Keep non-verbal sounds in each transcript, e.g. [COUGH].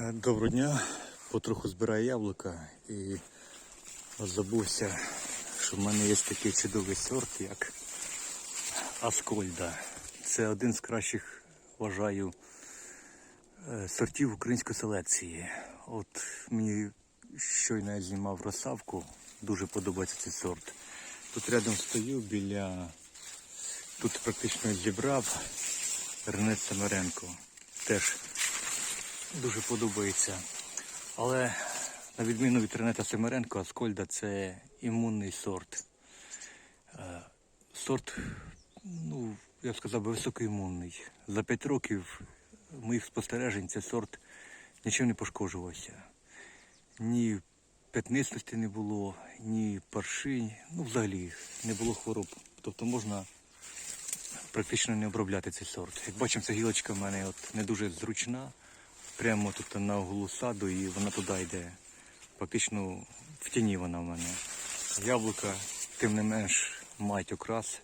Доброго дня. Потроху збираю яблука і забувся, що в мене є такий чудовий сорт, як Аскольда. Це один з кращих, вважаю, е, сортів української селекції. От мені щойно я знімав розсавку, дуже подобається цей сорт. Тут рядом стою біля, тут практично зібрав Ренець Самаренко. Теж дуже подобається. Але на відміну від Ренета Семеренко, Аскольда це імунний сорт. Е, Сорт, ну, я б сказав, високоімунний. За 5 років моїх спостережень цей сорт нічим не пошкоджувався. Ні п'ятнистості не було, ні паршинь, ну взагалі не було хвороб. Тобто можна практично не обробляти цей сорт. Як бачимо, ця гілочка в мене от не дуже зручна, прямо тут на углу саду, і вона туди йде. Фактично в тіні вона в мене. Яблука, тим не менш, мають окрас,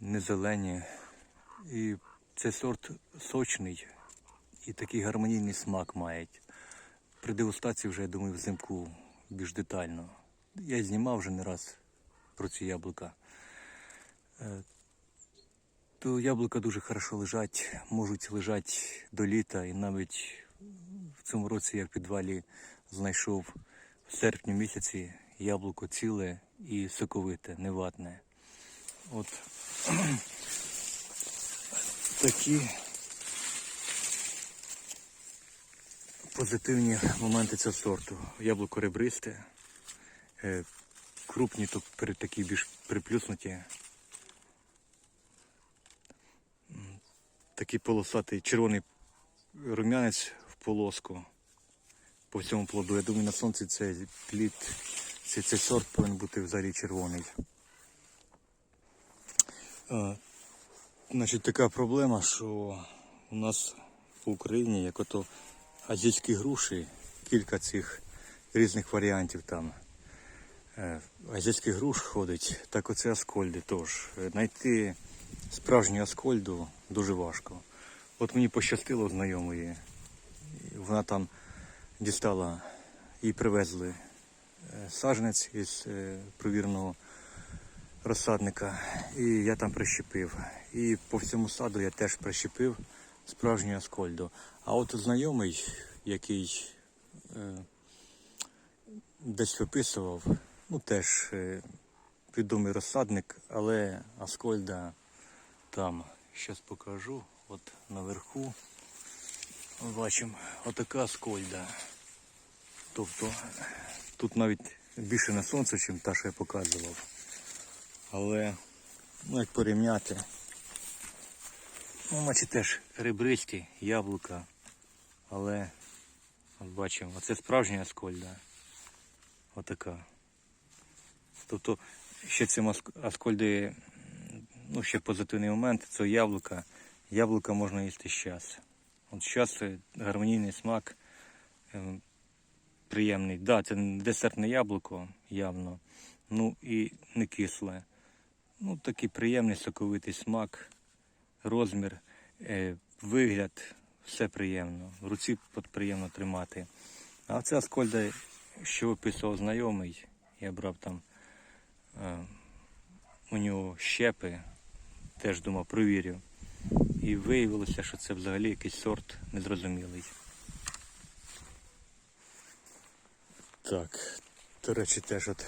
не зелені. І цей сорт сочний і такий гармонійний смак мають. При дегустації вже, я думаю, взимку більш детально. Я знімав вже не раз про ці яблука. То яблука дуже хорошо лежать, можуть лежати до літа і навіть в цьому році я в підвалі знайшов в серпні місяці яблуко ціле і соковите, не ватне. От [CLEARS THROAT] такі позитивні моменти цього сорту. Яблуко ребристе, е, крупні, то такі більш приплюснуті. Такий полосатий червоний рум'янець в полоску по всьому плоду. Я думаю, на сонці цей плід, цей, цей сорт повинен бути взагалі червоний. Е, значить, така проблема, що у нас в Україні, як ото азійські груші, кілька цих різних варіантів там. Е, Азійських груш ходить, так оце аскольди теж. Знайти справжню аскольду дуже важко. От мені пощастило знайомої. Вона там дістала і привезли е, саженець із е, провіреного розсадника. І я там прищепив. І по всьому саду я теж прищепив справжню аскольду. А от знайомий, який е, десь виписував, ну теж відомий розсадник, але Аскольда там. Зараз покажу. От наверху бачимо отака Аскольда. Тобто тут навіть більше на сонце, ніж та, що я показував. Але, ну як порівняти, ну, наче теж ребристі, яблука. Але от бачимо, оце справжня Аскольда. Отака. Тобто ще цим аск- аскольди, ну ще позитивний момент, це яблука. Яблука можна їсти зараз. От зараз гармонійний смак е, приємний. Да, це десертне яблуко явно. Ну і не кисле. Ну такий приємний соковитий смак, розмір, е, вигляд, все приємно. В руці приємно тримати. А це Аскольда, що виписував знайомий, я брав там е, у нього щепи, теж думав, провірю. І виявилося, що це взагалі якийсь сорт незрозумілий. Так, до речі, теж от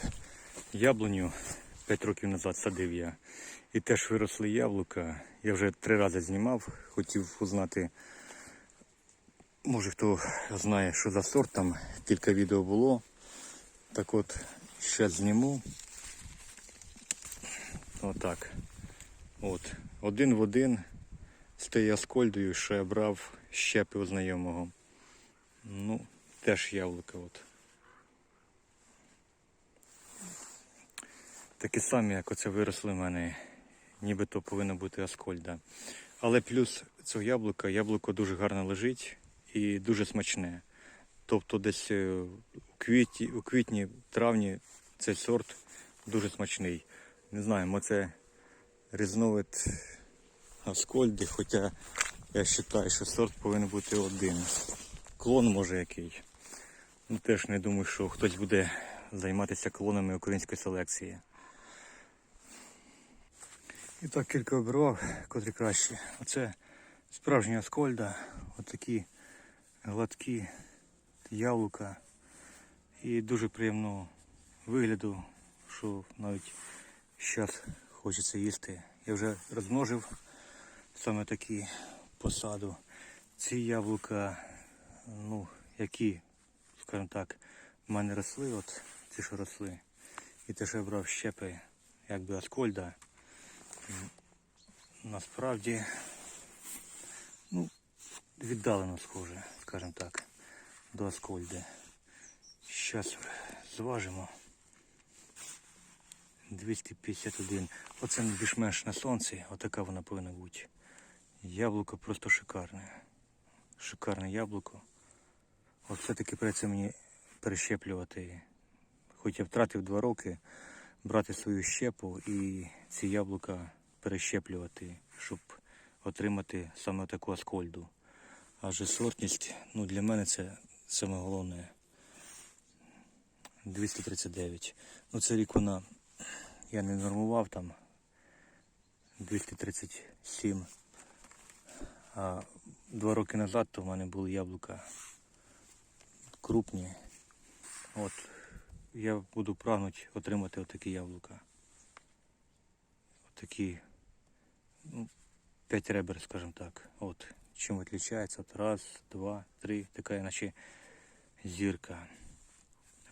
яблуню 5 років назад садив я. І теж виросли яблука. Я вже три рази знімав, хотів узнати, може хто знає, що за сорт, там кілька відео було. Так от, ще зніму. Отак. От. Один в один з тією аскольдою, що я брав щепи у знайомого. Ну, теж яблука. От. Такі самі, як оце виросли в мене, нібито повинна бути аскольда. Але плюс цього яблука, яблуко дуже гарно лежить і дуже смачне. Тобто десь е, у квітні, у квітні, травні цей сорт дуже смачний. Не знаю, мо це різновид Аскольди, хоча я вважаю, що сорт повинен бути один. клон може який. Ну теж не думаю, що хтось буде займатися клонами української селекції. І так кілька обірвав, котрі кращі. Оце справжня аскольда, отакі гладкі яблука. І дуже приємного вигляду, що навіть зараз хочеться їсти. Я вже розмножив саме такі посаду. Ці яблука, ну, які, скажімо так, в мене росли, от ті, що росли. І те, що я брав щепи, якби аскольда. Насправді, ну, віддалено схоже, скажімо так, до аскольди. Зараз зважимо. 251. Оце більш-менш на сонці, отака вона повинна бути. Яблуко просто шикарне. Шикарне яблуко. От все-таки придеться мені перещеплювати. Хоч я втратив два роки, брати свою щепу і ці яблука перещеплювати, щоб отримати саме таку аскольду. Адже сортність, ну для мене це саме головне. 239. Ну це рік вона, я не нормував там 237. А два роки назад то в мене були яблука крупні. От я буду прагнути отримати отакі яблука. Отакі, ну, 5 ребер, скажімо так. От. Чим відрізняється? От раз, два, три, така наче зірка.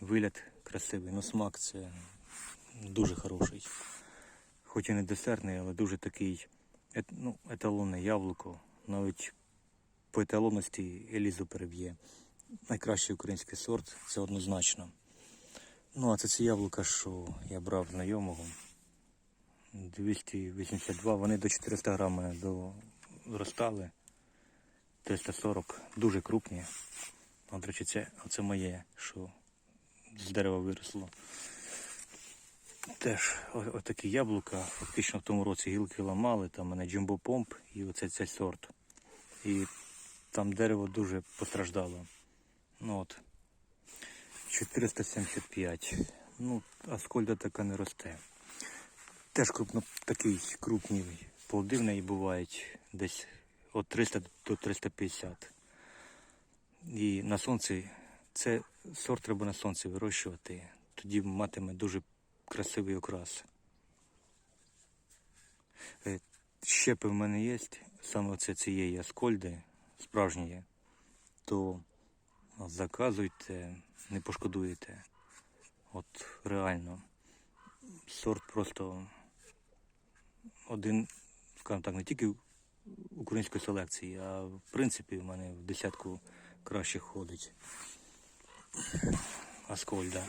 Вигляд красивий, ну смак це дуже хороший. Хоч і не десертний, але дуже такий ну, еталонне яблуко. Навіть по еталонності Елізу переб'є. Найкращий український сорт, це однозначно. Ну, а це ці яблука, що я брав знайомого. 282, вони до 400 грам мене доростали. 340, дуже крупні. До речі, це, оце моє, що з дерева виросло. Теж отакі яблука. Фактично в тому році гілки ламали, там у мене джимбо помп і оце цей сорт. І там дерево дуже постраждало. Ну от. 475. Ну, аскольда така не росте. Теж крупно, такий крупний плоди в неї бувають десь від 300 до 350. І на сонці це сорт треба на сонці вирощувати. Тоді матиме дуже красивий окрас. Е, Щепи в мене є, саме оце цієї аскольди, справжньої, то заказуйте, не пошкодуєте. От реально. Сорт просто один, скажімо так, не тільки української селекції, а в принципі в мене в десятку кращих ходить. Аскольда.